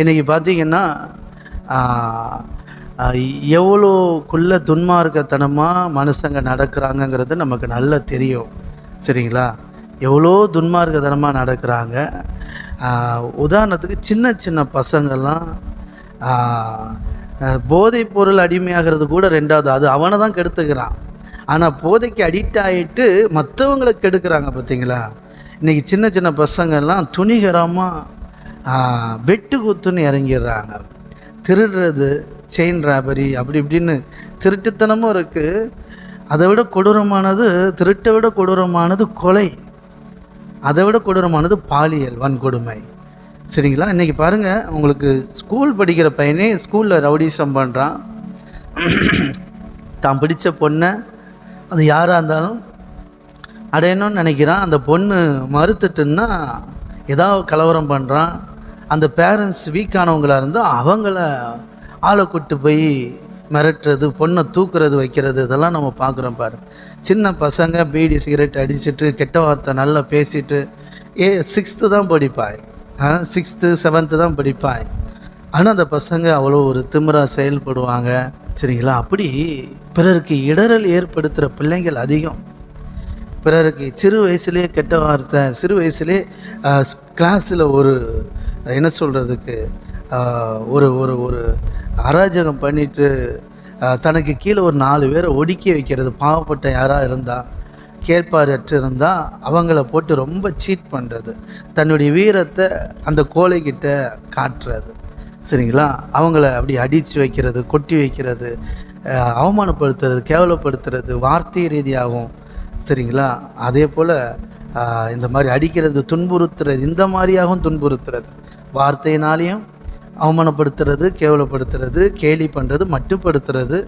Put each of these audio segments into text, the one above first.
இன்றைக்கி பார்த்தீங்கன்னா எவ்வளோக்குள்ள துன்மார்க்கத்தனமாக மனுஷங்க நடக்கிறாங்கங்கிறது நமக்கு நல்லா தெரியும். சரிங்களா? எவ்வளோ துன்மார்க்கத்தனமாக நடக்கிறாங்க. உதாரணத்துக்கு சின்ன சின்ன பசங்கள்லாம் போதைப் பொருள் அடிமையாகிறது கூட ரெண்டாவது அது அவனை தான் கெடுத்துக்கிறான். ஆனால் போதைக்கு அடிக்ட் ஆகிட்டு மற்றவங்களை கெடுக்கிறாங்க பார்த்தீங்களா இன்றைக்கி சின்ன சின்ன பசங்கள்லாம் துணிகரமாக வெட்டு குத்துன்னு இறங்கிடுறாங்க. திருடுறது செயின் ராபரி அப்படி இப்படின்னு திருட்டுத்தனமும் இருக்குது அதை விட கொடூரமானது திருட்டை விட கொடூரமானது கொலை. அதை விட கொடூரமானது பாலியல் வன்கொடுமை. சரிங்களா? இன்றைக்கி பாருங்கள் உங்களுக்கு ஸ்கூல் படிக்கிற பையனே ஸ்கூலில் ரவுடிசம் பண்ணுறான் தான் பிடிச்ச பொண்ணை அது யாராக இருந்தாலும் அடையணும்னு நினைக்கிறான். அந்த பொண்ணு மறுத்துட்டுன்னா ஏதாவது கலவரம் பண்ணுறான் அந்த பேரண்ட்ஸ் வீக்கானவங்களாக இருந்தால் அவங்கள ஆளை கூட்டு போய் மிரட்டுறது பொண்ணை தூக்குறது வைக்கிறது இதெல்லாம் நம்ம பார்க்குறோம் பாரு. சின்ன பசங்க பீடி சிகரெட் அடிச்சுட்டு கெட்ட வார்த்தை நல்லா பேசிட்டு ஏ சிக்ஸ்த்து தான் படிப்பாய். சிக்ஸ்த்து செவன்த்து தான் படிப்பாய். ஆனால் அந்த பசங்க அவ்வளோ ஒரு திமிராக செயல்படுவாங்க. சரிங்களா? அப்படி பிறருக்கு இடரல் ஏற்படுத்துகிற பிள்ளைங்கள் அதிகம். பிறருக்கு சிறு வயசுலேயே கெட்ட வார்த்தை சிறு வயசுலேயே கிளாஸில் ஒரு என்ன சொல்கிறதுக்கு ஒரு ஒரு ஒரு அராஜகம் பண்ணிட்டு தனக்கு கீழே ஒரு நாலு பேரை ஒடுக்கி வைக்கிறது பாவப்பட்ட யாராக இருந்தால் கேட்பாரற்று இருந்தால் அவங்கள போட்டு ரொம்ப சீட் பண்ணுறது தன்னுடைய வீரத்தை அந்த கோழைக்கிட்ட காட்டுறது. சரிங்களா? அவங்கள அப்படி அடித்து வைக்கிறது கொட்டி வைக்கிறது அவமானப்படுத்துறது கேவலப்படுத்துறது வார்த்தை ரீதியாகும் சரிங்களா? அதே போல் இந்த மாதிரி அடிக்கிறது துன்புறுத்துறது இந்த மாதிரியாகவும் துன்புறுத்துறது. வார்த்தையினாலையும் அவமானப்படுத்துறது கேவலப்படுத்துறது கேலி பண்ணுறது மட்டுப்படுத்துறது.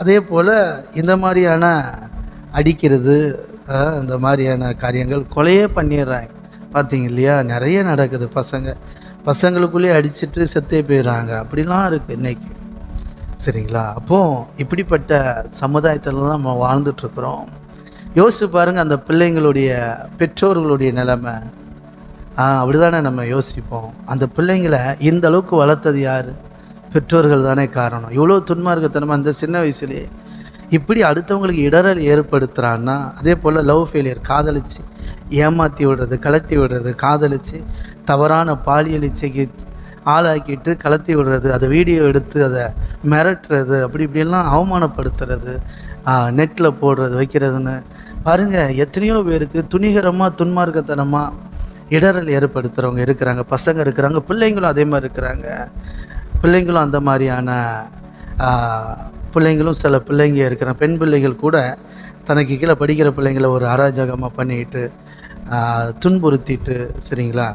அதே போல் இந்த மாதிரியான அடிக்கிறது இந்த மாதிரியான காரியங்கள் கொலையே பண்ணிடுறாங்க. பார்த்தீங்க இல்லையா? நிறைய நடக்குது. பசங்க பசங்களுக்குள்ளேயே அடிச்சிட்டு செத்தே போயிடுறாங்க. அப்படிலாம் இருக்குது இன்னைக்கு. சரிங்களா? அப்போது இப்படிப்பட்ட சமுதாயத்தில் தான் நம்ம வாழ்ந்துட்டுருக்குறோம் யோசிச்சு பாருங்கள் அந்த பிள்ளைங்களுடைய பெற்றோர்களுடைய நிலைமை. அப்படிதானே நம்ம யோசிப்போம். அந்த பிள்ளைங்களை இந்த அளவுக்கு வளர்த்தது யார்? பெற்றோர்கள் தானே காரணம். இவ்வளோ துன்மார்க்கத்தனமாக அந்த சின்ன வயசுலேயே இப்படி அடுத்தவங்களுக்கு இடரல் ஏற்படுத்துகிறான்னா அதே போல் லவ் ஃபெயிலியர் காதலிச்சு ஏமாற்றி விடுறது கலட்டி விடுறது காதலிச்சு தவறான பாலியல் இச்சைக்கு ஆளாக்கிட்டு கலத்தி விடுறது அதை வீடியோ எடுத்து அதை மிரட்டுறது அப்படி இப்படிலாம் அவமானப்படுத்துறது நெட்டில் போடுறது வைக்கிறதுன்னு. பாருங்கள் எத்தனையோ பேருக்கு துணிகரமாக துன்மார்க்கத்தனமாக இடரல் ஏற்படுத்துகிறவங்க இருக்கிறாங்க பசங்க இருக்கிறாங்க பிள்ளைங்களும் அதே மாதிரி இருக்கிறாங்க. பிள்ளைங்களும் அந்த மாதிரியான பிள்ளைங்களும் சில பிள்ளைங்க இருக்கிறாங்க பெண் பிள்ளைகள் கூட தனக்கு கீழே படிக்கிற பிள்ளைங்களை ஒரு அராஜகமாக பண்ணிட்டு துன்புறுத்திட்டு சரிங்களா?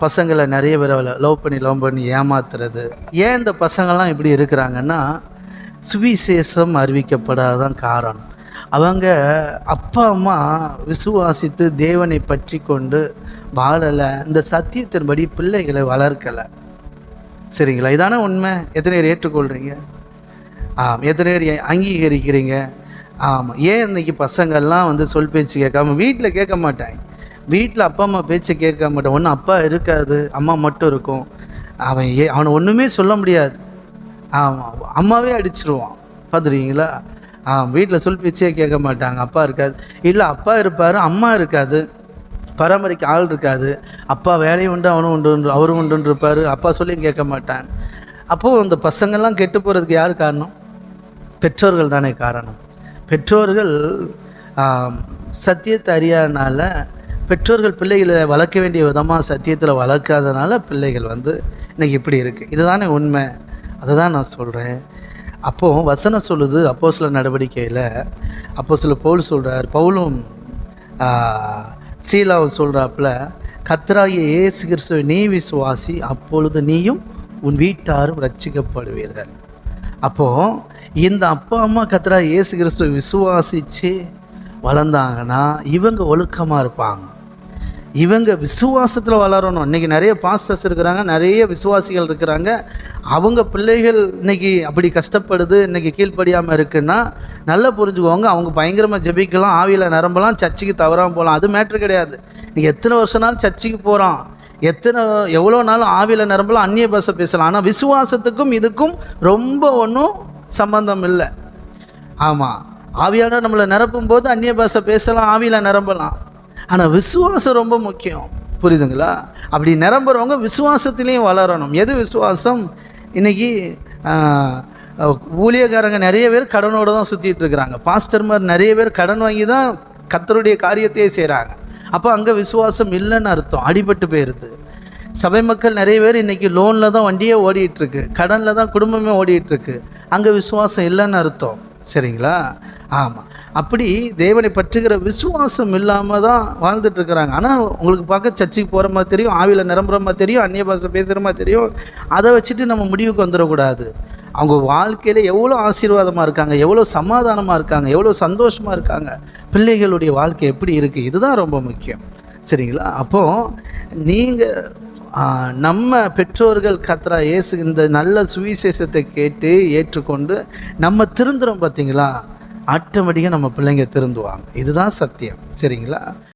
பசங்களை நிறைய பேரை லவ் பண்ணி லவ் பண்ணி ஏமாத்துறது. ஏன் இந்த பசங்கள்லாம் இப்படி இருக்கிறாங்கன்னா சுவிசேஷம் அறிவிக்கப்படாதான் காரணம். அவங்க அப்பா அம்மா விசுவாசித்து தேவனை பற்றி கொண்டு வாழலை. இந்த சத்தியத்தின்படி பிள்ளைகளை வளர்க்கலை. சரிங்களா? இதானே உண்மை. எத்தனை பேர் ஏற்றுக்கொள்கிறீங்க ஆம். எத்தனை பேர் அங்கீகரிக்கிறீங்க? ஆமாம் ஏன் இன்னைக்கு பசங்கள்லாம் வந்து சொல் பேச்சு கேட்காம வீட்டில் கேட்க மாட்டாங்க. வீட்டில் அப்பா அம்மா பேச்சு கேட்க மாட்டேன் ஒன்றும் அப்பா இருக்காது அம்மா மட்டும் இருக்கும். அவன் ஏ அவனை ஒன்றுமே சொல்ல முடியாது. ஆமாம் அம்மாவே அடிச்சிருவான். பார்த்துருக்கீங்களா? ஆ வீட்டில் சொல் பேச்சே கேட்க மாட்டாங்க. அப்பா இருக்காது. இல்லை அப்பா இருப்பார் அம்மா இருக்காது. பராமரிக்க ஆள் இருக்காது. அப்பா வேலையும் உண்டு அவனும் உண்டு அவரும் உண்டுன்னு இருப்பார். அப்பா சொல்லியும் கேட்க மாட்டான் அப்போது அந்த பசங்கள்லாம் கெட்டு போகிறதுக்கு யார் காரணம்? பெற்றோர்கள் தானே காரணம். பெற்றோர்கள் சத்தியத்தை அறியாதனால பெற்றோர்கள் பிள்ளைகளை வளர்க்க வேண்டிய விதமாக சத்தியத்தில் வளர்க்காதனால பிள்ளைகள் வந்து இன்னைக்கு இப்படி இருக்குது இதுதானே உண்மை. அதை தான் நான் சொல்கிறேன் அப்போது வசனம் சொல்லுது அப்போ சில நடவடிக்கையில். அப்போ சில பவுல் சொல்கிறார் பவுலும் சீலாவை சொல்கிறாப்புல கத்ராய இயேசு கிறிஸ்துவை நீ விசுவாசி அப்பொழுது நீயும் உன் வீட்டாரும் ரட்சிக்கப்படுவீர்கள் அப்போது இந்த அப்பா அம்மா கத்ரா இயேசு கிறிஸ்துவை விசுவாசித்து வளர்ந்தாங்கன்னா இவங்க ஒழுக்கமாக இருப்பாங்க. இவங்க விசுவாசத்தில் வளரணும். இன்றைக்கி நிறைய பாஸ்டர்ஸ் இருக்கிறாங்க நிறைய விசுவாசிகள் இருக்கிறாங்க. அவங்க பிள்ளைகள் இன்னைக்கு அப்படி கஷ்டப்படுது இன்றைக்கி கீழ்ப்படியாமல் இருக்குன்னா நல்லா புரிஞ்சுக்குவாங்க அவங்க பயங்கரமாக ஜெபிக்கலாம் ஆவியில் நரம்பலாம் சர்ச்சுக்கு தவறாமல் போகலாம். அது மேட்ரு கிடையாது. இன்றைக்கி எத்தனை வருஷம்னாலும் சர்ச்சுக்கு போகிறான் எத்தனை எவ்வளோ நாளும் ஆவியில் நிரம்பலாம் அந்நிய பாஷை பேசலாம். ஆனால் விசுவாசத்துக்கும் இதுக்கும் ரொம்ப ஒன்றும் சம்பந்தம் இல்லை. ஆமாம் ஆவியான நம்மளை நிரப்பும் போது அந்நிய பாஷை பேசலாம் ஆவியில் நிரம்பலாம். ஆனால் விசுவாசம் ரொம்ப முக்கியம். புரியுதுங்களா? அப்படி நிரம்புறவங்க விசுவாசத்துலேயும் வளரணும். எது விசுவாசம்? இன்னைக்கு ஊழியக்காரங்க நிறைய பேர் கடனோடு தான் சுற்றிட்டு இருக்கிறாங்க. பாஸ்டர் மாதிரி நிறைய பேர் கடன் வாங்கி தான் கத்தருடைய காரியத்தையே செய்கிறாங்க அப்போ அங்கே விசுவாசம் இல்லைன்னு அர்த்தம். அடிபட்டு போயிடுது சபை மக்கள் நிறைய பேர் இன்றைக்கி லோனில் தான் வண்டியே ஓடிட்டுருக்கு கடனில் தான் குடும்பமே ஓடிட்டுருக்கு அங்கே விசுவாசம் இல்லைன்னு அர்த்தம். சரிங்களா? ஆமாம் அப்படி தேவனை பற்றுகிற விசுவாசம் இல்லாமல் தான் வாழ்ந்துட்டுருக்குறாங்க. ஆனால் உங்களுக்கு பார்க்க சர்ச்சுக்கு போகிற மாதிரி தெரியும் ஆவியில் நிரம்புற மாதிரி தெரியும் அந்நிய பாஷை பேசுகிற மாதிரி தெரியும். அதை வச்சுட்டு நம்ம முடிவுக்கு வந்துடக்கூடாது. அவங்க வாழ்க்கையில் எவ்வளோ ஆசீர்வாதமாக இருக்காங்க எவ்வளோ சமாதானமாக இருக்காங்க எவ்வளோ சந்தோஷமாக இருக்காங்க. பிள்ளைகளுடைய வாழ்க்கை எப்படி இருக்குது இதுதான் ரொம்ப முக்கியம். சரிங்களா? அப்போது நீங்கள் நம்ம பெற்றோர்கள் கத்ரா இயேசு இந்த நல்ல சுவிசேஷத்தை கேட்டு ஏற்றுக்கொண்டு நம்ம திருந்துறோம் பார்த்தீங்களா ஆட்டோமேட்டிக்காக நம்ம பிள்ளைங்க திருந்துவாங்க. இதுதான் சத்தியம். சரிங்களா?